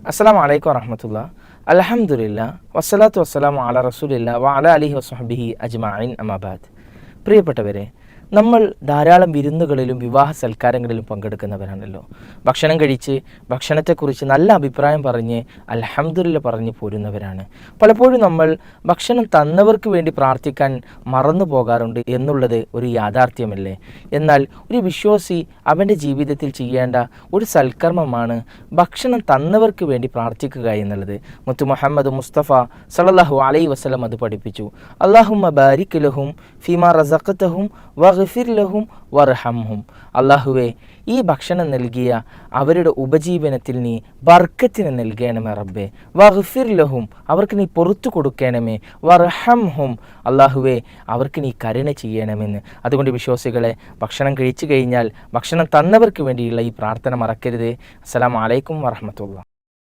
അസ്സാം വലൈക്കും വറഹമത്തുള്ള. അലഹമുല്ല വസ്സലാത്തു വസ്സലാമു അല റസൂലില്ല വഅല അലിഹി വസ്ഹബിഹി അജ്മഈൻ അമാബാദ് പ്രിയപ്പെട്ടവരെ നമ്മൾ ധാരാളം വിരുന്നുകളിലും വിവാഹ സൽക്കാരങ്ങളിലും പങ്കെടുക്കുന്നവരാണല്ലോ. ഭക്ഷണം കഴിച്ച് ഭക്ഷണത്തെക്കുറിച്ച് നല്ല അഭിപ്രായം പറഞ്ഞ് അലഹമ്മദില്ല പറഞ്ഞ് പോരുന്നവരാണ്. പലപ്പോഴും നമ്മൾ ഭക്ഷണം തന്നവർക്ക് വേണ്ടി പ്രാർത്ഥിക്കാൻ മറന്നു പോകാറുണ്ട് എന്നുള്ളത് ഒരു യാഥാർത്ഥ്യമല്ലേ? എന്നാൽ ഒരു വിശ്വാസി അവന്റെ ജീവിതത്തിൽ ചെയ്യേണ്ട ഒരു സൽക്കർമ്മമാണ് ഭക്ഷണം തന്നവർക്ക് വേണ്ടി പ്രാർത്ഥിക്കുക എന്നുള്ളത്. മുത്തു മുഹമ്മദ് മുസ്തഫ സല്ലല്ലാഹു അലൈ വസല്ലം അത് പഠിപ്പിച്ചു. അള്ളാഹുമ്മ ബാരിക് ലഹും റസഖത്തഹും റസഖത്തഹും വഗ്ഫിർ ലഹും വർഹംഹും. അള്ളാഹുവെ ഈ ഭക്ഷണം നൽകിയ അവരുടെ ഉപജീവനത്തിൽ നീ ബർക്കത്തിന് നൽകണമേ റബ്ബെ. വഹ്ഫിർ ലഹും അവർക്ക് നീ പുറത്തു കൊടുക്കണമേ. വർഹംഹും അള്ളാഹുവെ അവർക്ക് നീ കരുണ ചെയ്യണമെന്ന്. അതുകൊണ്ട് വിശ്വാസികളെ ഭക്ഷണം കഴിച്ചു കഴിഞ്ഞാൽ ഭക്ഷണം തന്നവർക്ക് വേണ്ടിയുള്ള ഈ പ്രാർത്ഥന മറക്കരുത്. അസ്സലാമു അലൈക്കും വറഹമത്തുള്ള.